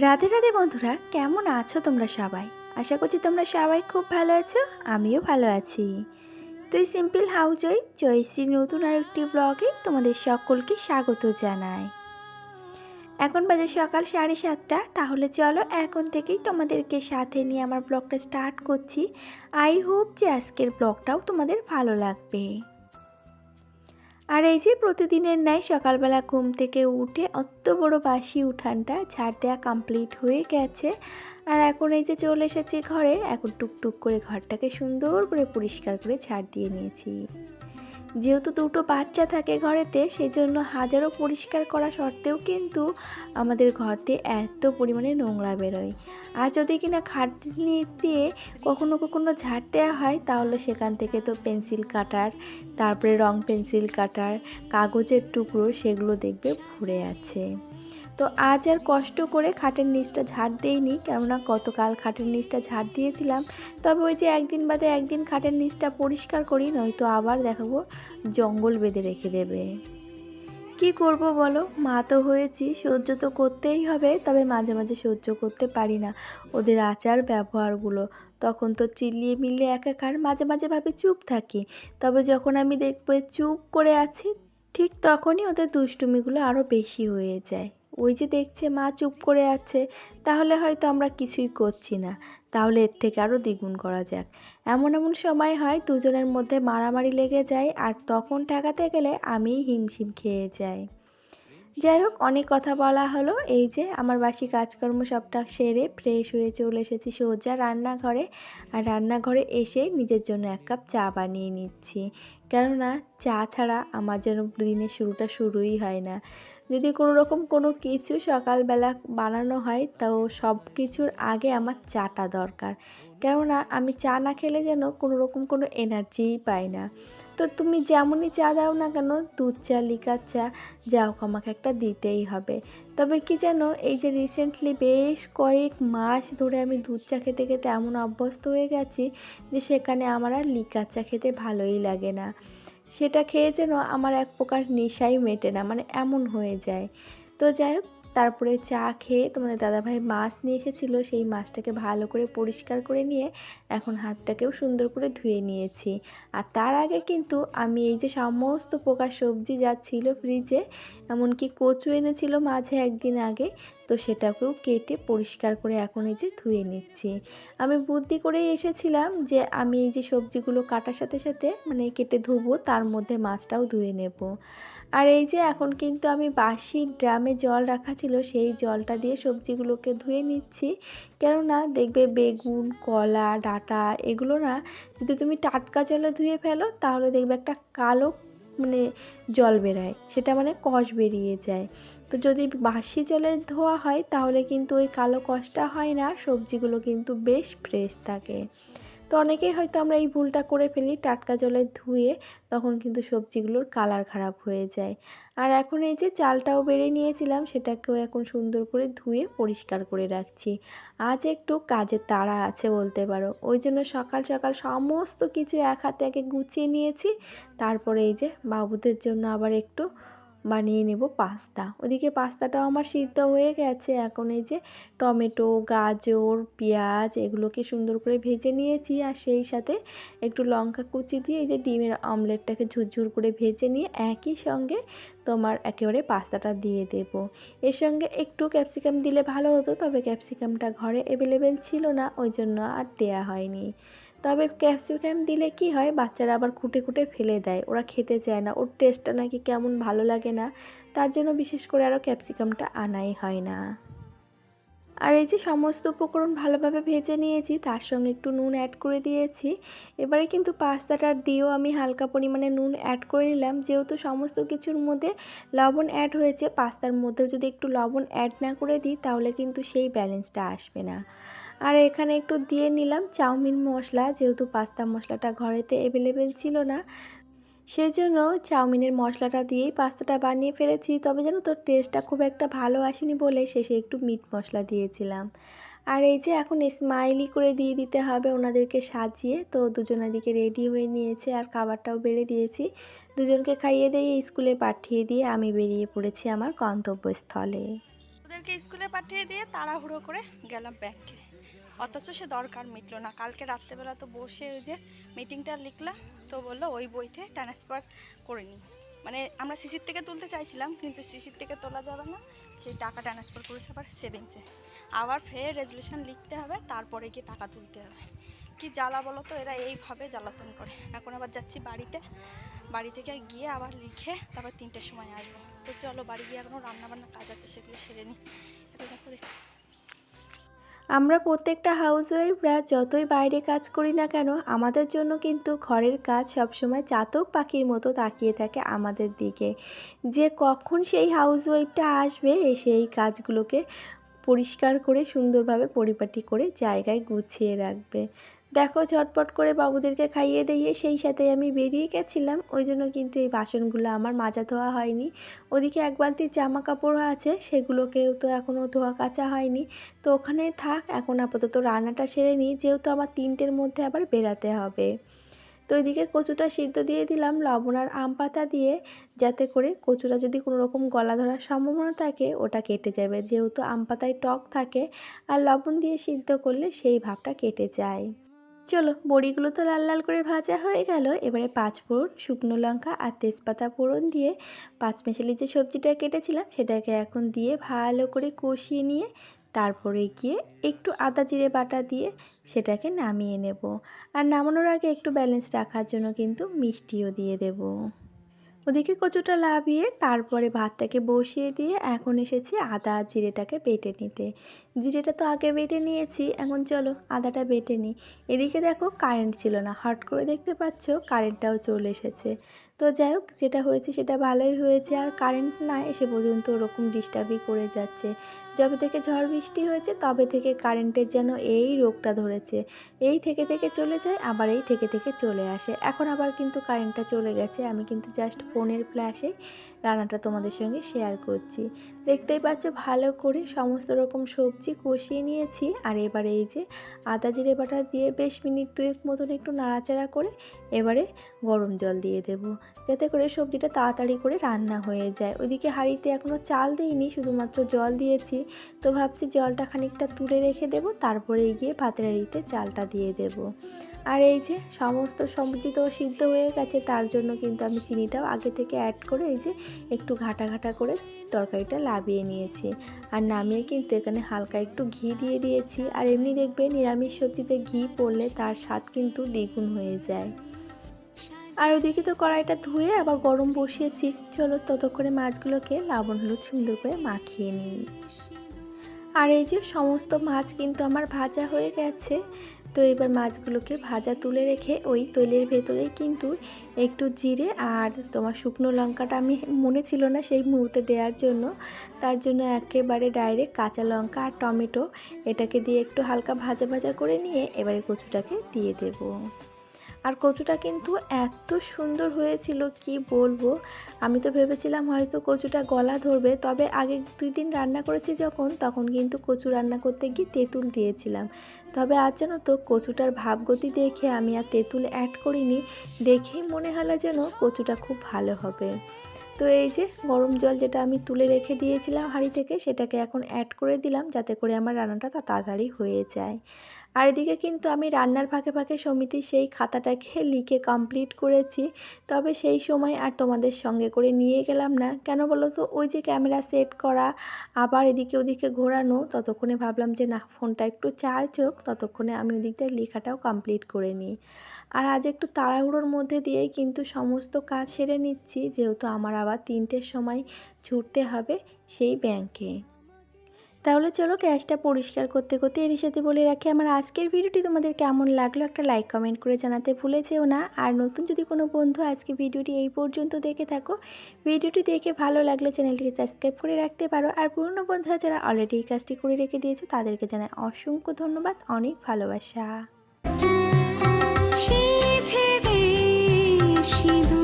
রাধে রাধে বন্ধুরা, কেমন আছো তোমরা সবাই? আশা করছি তোমরা সবাই খুব ভালো আছো, আমিও ভালো আছি। তুই সিম্পল হাউজই জয়শ্রী নতুন আরেকটি ব্লগে তোমাদের সকলকে স্বাগত জানাই। এখন বাজে সকাল সাড়ে সাতটা, তাহলে চলো এখন থেকেই তোমাদেরকে সাথে নিয়ে আমার ব্লগটা স্টার্ট করছি। আই হোপ যে আজকের ব্লগটাও তোমাদের ভালো লাগবে। আর এই যে প্রতিদিনের ন্যায় সকালবেলা ঘুম থেকে উঠে অত বড় বাসি উঠানটা ঝাড় দেওয়া কমপ্লিট হয়ে গেছে। আর এখন এই যে চলে এসেছি ঘরে, এখন টুকটুক করে ঘরটাকে সুন্দর করে পরিষ্কার করে ঝাড় দিয়ে নিয়েছি। যেহেতু দুটো বাচ্চা থাকে ঘরেতে সেই জন্য হাজারো পরিষ্কার করা সত্ত্বেও কিন্তু আমাদের ঘরতে এত পরিমাণে নোংরা বেরোয়। আর যদি কিনা খাট নিচ দিয়ে কখনো কখনো ঝাড় দেওয়া হয়, তাহলে সেখান থেকে তো পেন্সিল কাটার, তারপরে রং পেন্সিল কাটার, কাগজের টুকরো, সেগুলো দেখবে ভরে আছে। তো আজ আর কষ্ট করে খাটের নিচটা ঝাড় দেইনি, কেননা গতকাল খাটের নিচটা ঝাড় দিয়েছিলাম। তবে ওই যে একদিন বাদে একদিন খাটের নিচটা পরিষ্কার করি, নয়তো আবার দেখাবো, জঙ্গল বেঁধে রেখে দেবে। কি করব বলো? মা তো হয়েছি, সহ্য তো করতেই হবে, তবে মাঝে মাঝে সহ্য করতে পারি না ওদের আচার ব্যবহারগুলো। তখন তো চিল্লিয়ে মিলিয়ে একাকার মাঝে মাঝে ভাবে চুপ থাকি, তবে যখন আমি দেখব চুপ করে আছি, ঠিক তখনই ওদের দুষ্টুমিগুলো আরও বেশি হয়ে যায়। ওই যে দেখছে মা চুপ করে আছে, তাহলে হয়তো আমরা কিছুই করছি না। তাহলে এর থেকে আরও দ্বিগুণ করা যাক। এমন এমন সময় হয় দুজনের মধ্যে মারামারি লেগে যায় আর তখন ঠেকাতে গেলে আমি হিমশিম খেয়ে যাই। যাই হোক, অনেক কথা বলা হলো। এই যে আমার বাসি কাজকর্ম সবটা সেরে ফ্রেশ হয়ে চলে এসেছি সোজা রান্নাঘরে। আর রান্নাঘরে এসে নিজের জন্য এক কাপ চা বানিয়ে নিচ্ছি। কেননা চা ছাড়া আমার যেন দিনের শুরুটা শুরুই হয় না। যদি কোনো রকম কোনো কিছু সকালবেলা বানানো হয়, তো সব কিছুর আগে আমার চাটা দরকার। কেননা আমি চা না খেলে যেন কোনো রকম কোনো এনার্জিই পাই না। তো তুমি যেমনই চা দাও না কেন, দুধ চা, লিকার চা, যা হোক আমাকে একটা দিতেই হবে। তবে কি যেন এই যে রিসেন্টলি বেশ কয়েক মাস ধরে আমি দুধ চা খেতে খেতে এমন অভ্যস্ত হয়ে গেছি যে সেখানে আমার আর লিকার চা খেতে ভালোই লাগে না। সেটা খেয়ে যেন আমার এক প্রকার নেশাই মেটে না মানে এমন হয়ে যায়। তো যাই হোক তারপরে চা খেয়ে তোমাদের দাদাভাই মাছ নিয়ে এসেছিল, সেই মাছটাকে ভালো করে পরিষ্কার করে নিয়ে এখন হাতটাকেও সুন্দর করে ধুয়ে নিয়েছি। আর তার আগে কিন্তু আমি এই যে সমস্ত প্রকার সবজি যা ছিল ফ্রিজে, এমনকি কচু এনেছিল মাঝে একদিন আগে, তো সেটাকেও কেটে পরিষ্কার করে এখন এই যে ধুয়ে নিচ্ছি। আমি বুদ্ধি করেই এসেছিলাম যে আমি এই যে সবজিগুলো কাটার সাথে সাথে মানে কেটে ধুবো, তার মধ্যে মাছটাও ধুয়ে নেব। আর এই যে এখন কিন্তু আমি বাসি ড্রামে জল রাখা ছিল, সেই জলটা দিয়ে সবজিগুলোকে ধুয়ে নিচ্ছি। কেননা দেখবে বেগুন, কলা, ডাটা এগুলো না যদি তুমি টাটকা জলে ধুয়ে ফেলো, তাহলে দেখবে একটা কালো মানে জল বেরায়, সেটা মানে কষ বেরিয়ে যায়। তো যদি বাসি জলে ধোয়া হয়, তাহলে কিন্তু ওই কালো কষটা হয় না সবজিগুলো কিন্তু বেশ ফ্রেশ থাকে। তো অনেকেই হয়তো আমরা এই ভুলটা করে ফেলি, টাটকা জলে ধুয়ে তখন কিন্তু সবজিগুলোর কালার খারাপ হয়ে যায়। আর এখন এই যে চালটাও বেড়ে নিয়েছিলাম, সেটাকেও এখন সুন্দর করে ধুয়ে পরিষ্কার করে রাখছি। আজ একটু কাজের তাড়া আছে বলতে পারো। ওই জন্য সকাল সকাল সমস্ত কিছু এক হাতে একে গুছিয়ে নিয়েছি। তারপরে এই যে বাবুদের জন্য আবার একটু বানিয়ে নেব পাস্তা। ওদিকে পাস্তাটাও আমার সিদ্ধ হয়ে গেছে। এখন এই যে টমেটো, গাজর, পেঁয়াজ এগুলোকে সুন্দর করে ভেজে নিয়েছি আর সেই সাথে একটু লঙ্কা কুচি দিয়ে এই যে ডিমের অমলেটটাকে ঝুরঝুর করে ভেজে নিয়ে একই সঙ্গে তোমার একেবারে পাস্তাটা দিয়ে দেব। এর সঙ্গে একটু ক্যাপসিকাম দিলে ভালো হতো, তবে ক্যাপসিকামটা ঘরে অ্যাভেলেবেল ছিল না, ওই জন্য আর দেয়া হয়নি। তবে ক্যাপসিকাম দিলে কি হয়, বাচ্চারা আবার খুঁটে খুঁটে ফেলে দেয়। ওরা খেতে চায় না। ওর টেস্টটা নাকি কেমন ভালো লাগে না, তার জন্য বিশেষ করে আরও ক্যাপসিকামটা আনাই হয় না। আর এই যে সমস্ত উপকরণ ভালোভাবে ভেজে নিয়েছি, তার সঙ্গে একটু নুন অ্যাড করে দিয়েছি। এবারে কিন্তু পাস্তাটার দিয়েও আমি হালকা পরিমাণে নুন অ্যাড করে নিলাম। যেহেতু সমস্ত কিছুর মধ্যে লবণ অ্যাড হয়েছে, পাস্তার মধ্যেও যদি একটু লবণ অ্যাড না করে দিই, তাহলে কিন্তু সেই ব্যালেন্সটা আসবে না। আর এখানে একটু দিয়ে নিলাম চাউমিন মশলা, যেহেতু পাস্তা মশলাটা ঘরেতে অ্যাভেলেবেল ছিল না। সেই জন্য চাউমিনের মশলাটা দিয়েই পাস্তাটা বানিয়ে ফেলেছি। তবে যেন তোর টেস্টটা খুব একটা ভালো আসেনি বলে শেষে একটু মিট মশলা দিয়েছিলাম। আর এই যে এখন স্মাইলি করে দিয়ে দিতে হবে ওনাদেরকে সাজিয়ে, তো দুজনের দিকে রেডি হয়ে নিয়েছে আর খাবারটাও বেড়ে দিয়েছি। দুজনকে খাইয়ে দিয়ে স্কুলে পাঠিয়ে দিয়ে আমি বেরিয়ে পড়েছি আমার গন্তব্যস্থলে। ওদেরকে স্কুলে পাঠিয়ে দিয়ে তাড়াহুড়ো করে গেলাম ব্যাংকে অথচ সে দরকার মিটলো না। কালকে রাত্রেবেলা তো বসে ওই যে মিটিংটা লিখলাম তো বলল ওই বইতে ট্রান্সফার করে নিই। মানে আমরা সিসির থেকে তুলতে চাইছিলাম, কিন্তু সিসির থেকে তোলা যাবে না। সেই টাকা ট্রান্সফার করেছে আবার সেভিংসে আবার ফের রেজলিউশন লিখতে হবে, তারপরে গিয়ে টাকা তুলতে হবে। কি জ্বালা বলো তো, এরা এইভাবে জ্বালাতন করে। এখন আবার যাচ্ছি বাড়িতে। বাড়ি থেকে গিয়ে আবার লিখে তারপর তিনটের সময় আসব। তো চলো বাড়ি গিয়ে এখনও রান্নাবান্না কাজ আছে, সেগুলো সেরে নিই। এটা দেখো। আমরা প্রত্যেকটা হাউস ওয়াইফরা যতই বাইরে কাজ করি না কেন, আমাদের জন্য কিন্তু ঘরের কাজ সবসময় চাতক পাখির মতো তাকিয়ে থাকে আমাদের দিকে। যে কখন সেই হাউস ওয়াইফটা আসবে সেই কাজগুলোকে পরিষ্কার করে সুন্দরভাবে পরিপাটি করে জায়গায় গুছিয়ে রাখবে। দেখো, ঝটপট করে বাবুদেরকে খাইয়ে দিয়ে সেই সাথে আমি বেরিয়ে গেছিলাম। ওই জন্য কিন্তু এই বাসনগুলো আমার মাজা ধোয়া হয়নি। ওদিকে এক বালতি জামা কাপড় আছে, সেগুলোকেও তো এখনও ধোয়া কাচা হয়নি। তো ওখানে থাক, এখন আপাতত রান্নাটা সেরে নিই, যেহেতু আমার তিনটের মধ্যে আবার বেরাতে হবে। তো ওইদিকে কচুটা সিদ্ধ দিয়ে দিলাম, লবণ আর আম পাতা দিয়ে, যাতে করে কচুটা যদি কোনো রকম গলা ধরার সম্ভাবনা থাকে, ওটা কেটে যাবে। যেহেতু আম পাতায় টক থাকে, আর লবণ দিয়ে সিদ্ধ করলে সেই ভাবটা কেটে যায়। চলো, বড়িগুলো তো লাল লাল করে ভাজা হয়ে গেল। এবারে পাঁচ ফোড়ন, শুকনো লঙ্কা আর তেজপাতা ফোড়ন দিয়ে পাঁচ মেশালি যে সবজিটা কেটেছিলাম, সেটাকে এখন দিয়ে ভালো করে কষিয়ে নিয়ে তারপরে গিয়ে একটু আদা জিরে বাটা দিয়ে সেটাকে নামিয়ে নেব। আর নামানোর আগে একটু ব্যালেন্স রাখার জন্য কিন্তু মিষ্টিও দিয়ে দেব। ওদিকে কচুটা লাভিয়ে তারপরে ভাতটাকে বসিয়ে দিয়ে এখন এসেছি আদা জিরেটাকে বেটে নিতে। জিরেটা তো আগে বেটে নিয়েছি, এখন চলো আদাটা বেটে নিই। এদিকে দেখো কারেন্ট ছিল না, হট করে দেখতে পাচ্ছ কারেন্টটাও চলে এসেছে। তো যাই হোক, যেটা হয়েছে সেটা ভালোই হয়েছে। আর কারেন্ট না এসে পর্যন্ত ওরকম ডিস্টার্বই করে যাচ্ছে। যবে থেকে ঝড় বৃষ্টি হয়েছে, তবে থেকে কারেন্টের যেন এই রোগটা ধরেছে। এই থেকে থেকে চলে যায়, আবার এই থেকে থেকে চলে আসে। এখন আবার কিন্তু কারেন্টটা চলে গেছে। আমি কিন্তু জাস্ট ফোনের ফ্ল্যাশে রান্নাটা তোমাদের সঙ্গে শেয়ার করছি। দেখতেই পাচ্ছ ভালো করে সমস্ত রকম সবজি কষিয়ে নিয়েছি। আর এবারে এই যে আদা জিরে বাটা দিয়ে বেশ মিনিট দুয়েক মতন একটু নাড়াচাড়া করে এবারে গরম জল দিয়ে দেব। যাতে করে সবজিটা তাড়াতাড়ি করে রান্না হয়ে যায়। ওইদিকে হাঁড়িতে এখনও চাল দিইনি, শুধুমাত্র জল দিয়েছি। তো ভাবছি জলটা খানিকটা তুলে রেখে দেব, তারপরে গিয়ে ভাতের হাঁড়িতে চালটা দিয়ে দেব। আর এই যে সমস্ত সবজি তো সিদ্ধ হয়ে গেছে, তার জন্য কিন্তু আমি চিনিটাও আগে থেকে অ্যাড করে এই যে একটু ঘাটা ঘাটা করে তরকারিটা লাভিয়ে নিয়েছি। আর নামিয়ে কিন্তু এখানে হালকা একটু ঘি দিয়ে দিয়েছি। আর এমনি দেখবে নিরামিষ সবজিতে ঘি পড়লে তার স্বাদ কিন্তু দ্বিগুণ হয়ে যায়। আর ওদিকে তো কড়াইটা ধুয়ে আবার গরম বসিয়েছি। চলো ততক্ষণে মাছগুলোকে লবণ হলুদ সুন্দর করে মাখিয়ে নিই। আর এই যে সমস্ত মাছ কিন্তু আমার ভাজা হয়ে গেছে। তো এবার মাছগুলোকে ভাজা তুলে রেখে ওই তৈলের ভেতরে কিন্তু একটু জিরে আর তোমার শুকনো লঙ্কাটা আমি মনে ছিল না সেই মুহূর্তে দেওয়ার জন্য। তার জন্য একেবারে ডাইরেক্ট কাঁচা লঙ্কা আর টমেটো এটাকে দিয়ে একটু হালকা ভাজা ভাজা করে নিয়ে এবারে কচুটাকে দিয়ে দেবো। আর কচুটা কিন্তু এত সুন্দর হয়েছিল, কি বলব? আমি তো ভেবেছিলাম হয়তো কচুটা গলা ধরবে, তবে আগে দুই দিন রান্না করেছি যখন, তখন কিন্তু কচু রান্না করতে গিয়ে তেঁতুল দিয়েছিলাম। তবে আজ যেন তো, কচুটার ভাবগতি দেখে আমি আর তেঁতুল অ্যাড করিনি, দেখেই মনে হলো যেন কচুটা খুব ভালো হবে। তো এই যে গরম জল যেটা আমি তুলে রেখে দিয়েছিলাম হাঁড়ি থেকে, সেটাকে এখন অ্যাড করে দিলাম, যাতে করে আমার রান্নাটা তাড়াতাড়ি হয়ে যায়। আর এদিকে কিন্তু আমি রান্নার ফাঁকে ফাঁকে সমিতির সেই খাতাটাকে লিখে কমপ্লিট করেছি। তবে সেই সময় আর তোমাদের সঙ্গে করে নিয়ে গেলাম না। কেন বলো তো? ওই যে ক্যামেরা সেট করা, আবার এদিকে ওদিকে ঘোরানো, ততক্ষণে ভাবলাম যে না, ফোনটা একটু চার্জ হোক, ততক্ষণে আমি ওদিকটা লেখাটাও কমপ্লিট করে নিই। আর আজ একটু তাড়াহুড়োর মধ্যে দিয়েই কিন্তু সমস্ত কাজ সেরে নিচ্ছি। যেহেতু আমার আবার তিনটের সময় ছুটতে হবে সেই ব্যাংকে তাহলে চলো গ্যাসটা পরিষ্কার করতে করতে এর সাথে বলে রাখি, আমার আজকের ভিডিওটি তোমাদের কেমন লাগল একটা লাইক কমেন্ট করে জানাতে ভুলে যেও না। আর নতুন যদি কোনো বন্ধু আজকে ভিডিওটি এই পর্যন্ত দেখে থাকো, ভিডিওটি দেখে ভালো লাগলে চ্যানেলটিকে সাবস্ক্রাইব করে রাখতে পারো। আর পুরনো বন্ধুরা যারা অলরেডি এই কাজটি করে রেখে দিয়েছ, তাদেরকে জানাই অসংখ্য ধন্যবাদ, অনেক ভালোবাসা। সিধে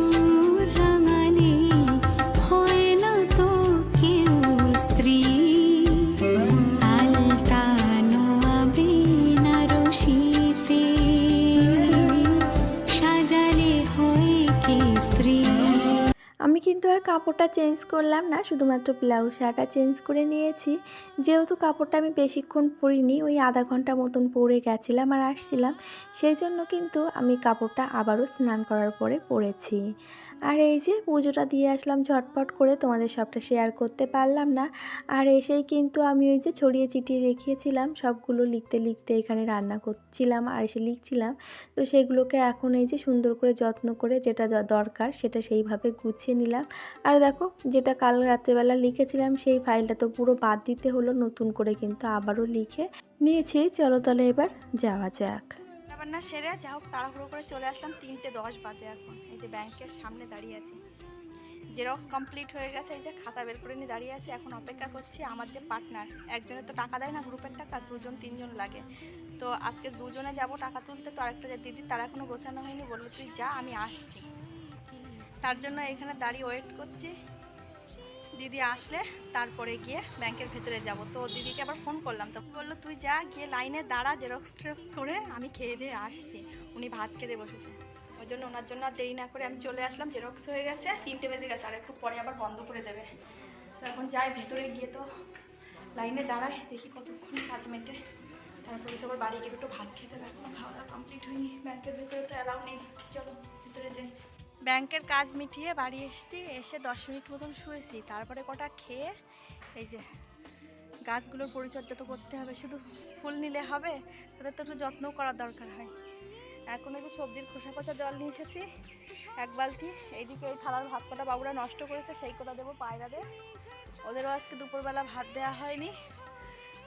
কিন্তু আর কাপড়টা চেঞ্জ করলাম না, শুধুমাত্র ব্লাউজ শাটা চেঞ্জ করে নিয়েছি। যেহেতু কাপড়টা আমি বেশিক্ষণ পরিনি, ওই আধা ঘণ্টা মতন পরে গেছিলাম আর আসছিলাম, সেই জন্য কিন্তু আমি কাপড়টা আবারও স্নান করার পরে পরেছি। আর এই যে পুজোটা দিয়ে আসলাম ঝটপট করে, তোমাদের সবটা শেয়ার করতে পারলাম না। আর এসেই কিন্তু আমি ওই যে ছড়িয়ে চিটিয়ে রেখেছিলাম, সবগুলো লিখতে লিখতে এখানে রান্না করছিলাম, আর এসে লিখছিলাম। তো সেগুলোকে এখন এই যে সুন্দর করে যত্ন করে যেটা দরকার সেটা সেইভাবে গুছিয়ে নিলাম। আর দেখো যেটা কাল রাত্রেবেলা লিখেছিলাম সেই ফাইলটা তো পুরো বাদ দিতে হলো, নতুন করে কিন্তু আবারও লিখে নিয়েছি। চলো তাহলে এবার যাওয়া যাক। আবার না সেরে যা হোক তাড়াহুড়ো করে চলে আসলাম তিনটে দশ বাজে এখন। এই যে ব্যাংকের সামনে দাঁড়িয়ে আছি। জেরক্স কমপ্লিট হয়ে গেছে, এই যে খাতা বের করে নিয়ে দাঁড়িয়ে আছি। এখন অপেক্ষা করছি আমার যে পার্টনার একজনের তো টাকা দেয় না গ্রুপের টাকা, দুজন, তিনজন লাগে। তো আজকে দুজনে যাব টাকা তুলতে, তো আরেকটা যে দিদি, তার এখনও গোছানো হয়নি, বলল তুই যা, আমি আসছি। তার জন্য এখানে দাঁড়িয়ে ওয়েট করছি। দিদি আসলে তারপরে গিয়ে ব্যাংকের ভেতরে যাব। তো দিদিকে আবার ফোন করলাম। তো বলল, তুই যা, গিয়ে লাইনে দাঁড়া জেরক্স টেরক্স করে আমি খেয়ে দিয়ে আসছি। উনি ভাত খেতে বসেছে। ওই জন্য ওনার জন্য আর দেরি না করে আমি চলে আসলাম জেরক্স হয়ে গেছে, তিনটে বেজে গেছে, আর একটু পরে আবার বন্ধ করে দেবে। তো এখন যাই ভেতরে গিয়ে তো লাইনে দাঁড়ায় দেখি কতক্ষণ কাজ মেটে। তারপরে তো আবার বাড়ি গিয়ে তো ভাত খেতে খাওয়া দাওয়া কমপ্লিট হয়নি, ব্যাংকের ভেতরে তো অ্যালাউ নেই। চলো, ভেতরে যাই। ব্যাংকের কাজ মিটিয়ে বাড়ি এসেছি, এসে দশ মিনিট মতন শুয়েছি। তারপরে কটা খেয়ে এই যে গাছগুলোর পরিচর্যা তো করতে হবে, শুধু ফুল নিলে হবে, তাদের তো একটু যত্নও করার দরকার হয়। এখন যে সবজির খোসা খোসা জল নিয়ে এসেছি, এক বালতি। এইদিকে এই থালার ভাত কটা বাবুরা নষ্ট করেছে, সেই কটা দেবো পায়রাদের ওদেরও আজকে দুপুরবেলা ভাত দেওয়া হয়নি।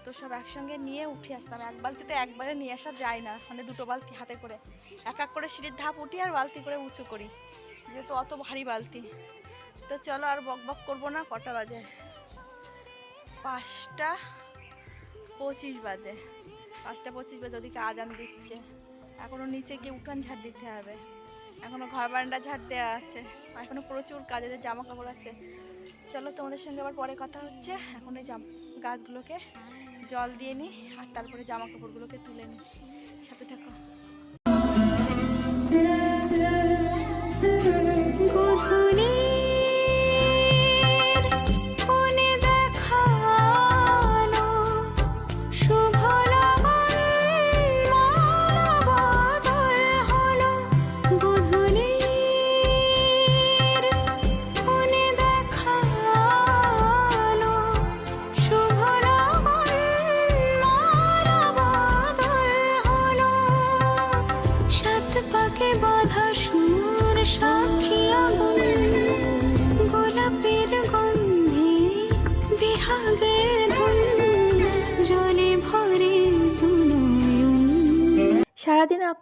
তো সব একসঙ্গে নিয়ে উঠে আসতাম এক বালতিতে একবারে নিয়ে আসা যায় না মানে দুটো বালতি হাতে করে। এক এক করে সিঁড়ির ধাপ উঠি আর বালতি করে উঁচু করি, যেহেতু অত ভারী বালতি। তো চলো আর বক বক করব না, কটা বাজে? পাঁচটা পঁচিশ বাজে। পাঁচটা পঁচিশ বাজে, ওদিকে আজান দিচ্ছে। এখনও নিচে গিয়ে উঠান ঝাড় দিতে হবে। এখনও ঘর বারান্দা ঝাড় দেওয়া আছে এখনও প্রচুর কাজের জামা কাপড় আছে। চলো তোমাদের সঙ্গে আবার পরে কথা হচ্ছে। এখন এই জাম গাছগুলোকে জল দিয়ে নিই আর তারপরে জামা কাপড়গুলোকে তুলে নিই। সাথে থাকো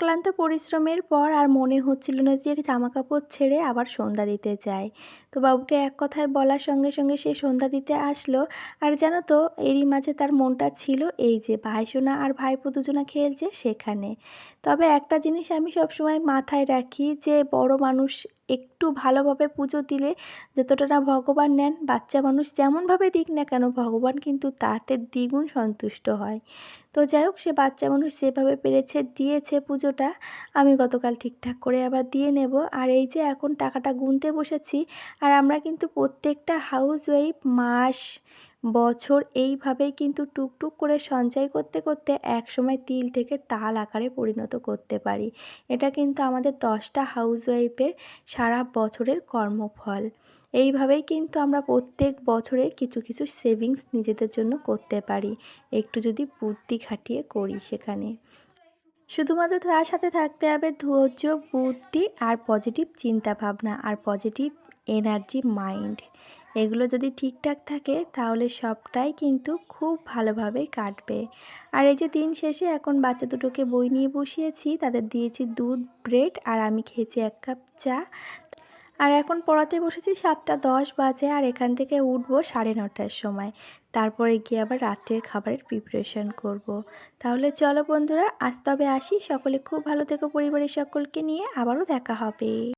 অক্লান্ত পরিশ্রমের পর আর মনে হচ্ছিল না যে জামা কাপড় ছেড়ে আবার সন্ধ্যা দিতে যায় তো বাবুকে এক কথায় বলার সঙ্গে সঙ্গে সে সন্ধ্যা দিতে আসলো। আর জানো তো, এরই মাঝে তার মনটা ছিল এই যে, ভাইসোনা আর ভাইপো দুজনা খেলছে সেখানে। তবে একটা জিনিস আমি সবসময় মাথায় রাখি যে, বড় মানুষ একটু ভালোভাবে পুজো দিলে যতটা না ভগবান নেন, বাচ্চা মানুষ যেমনভাবে দিক না কেন, ভগবান কিন্তু তাতে দ্বিগুণ সন্তুষ্ট হয়। তো যাই হোক, সে বাচ্চা মানুষ যেভাবে পেরেছে, দিয়েছে পুজোটা, আমি গতকাল ঠিকঠাক করে আবার দিয়ে নেব। আর এই যে এখন টাকাটা গুনতে বসেছি, আর আমরা কিন্তু প্রত্যেকটা হাউস ওয়াইফ মাস বছর এইভাবেই কিন্তু টুকটুক করে সঞ্চয় করতে করতে এক সময় তিল থেকে তাল আকারে পরিণত করতে পারি। এটা কিন্তু আমাদের দশটা হাউস ওয়াইফের সারা বছরের কর্মফল। এইভাবেই কিন্তু আমরা প্রত্যেক বছরে কিছু কিছু সেভিংস নিজেদের জন্য করতে পারি। একটু যদি বুদ্ধি খাটিয়ে করি সেখানে। শুধুমাত্র তার সাথে থাকতে হবে ধৈর্য, বুদ্ধি আর পজিটিভ চিন্তা ভাবনা আর পজিটিভ এনার্জি মাইন্ড এগুলো যদি ঠিকঠাক থাকে, তাহলে সবটাই কিন্তু খুব ভালোভাবে কাটবে। আর এই যে দিন শেষে এখন বাচ্চা দুটোকে বই নিয়ে বসিয়েছি, তাদের দিয়েছি দুধ, ব্রেড, আর আমি খেয়েছি এক কাপ চা। আর এখন পড়াতে বসেছি সাতটা দশ বাজে, আর এখান থেকে উঠবো সাড়ে নটার সময়। তারপরে গিয়ে আবার রাত্রের খাবারের প্রিপারেশন করব। তাহলে চলো বন্ধুরা, আজ তবে আসি। সকলে খুব ভালো থেকো পরিবারের সকলকে নিয়ে। আবারও দেখা হবে।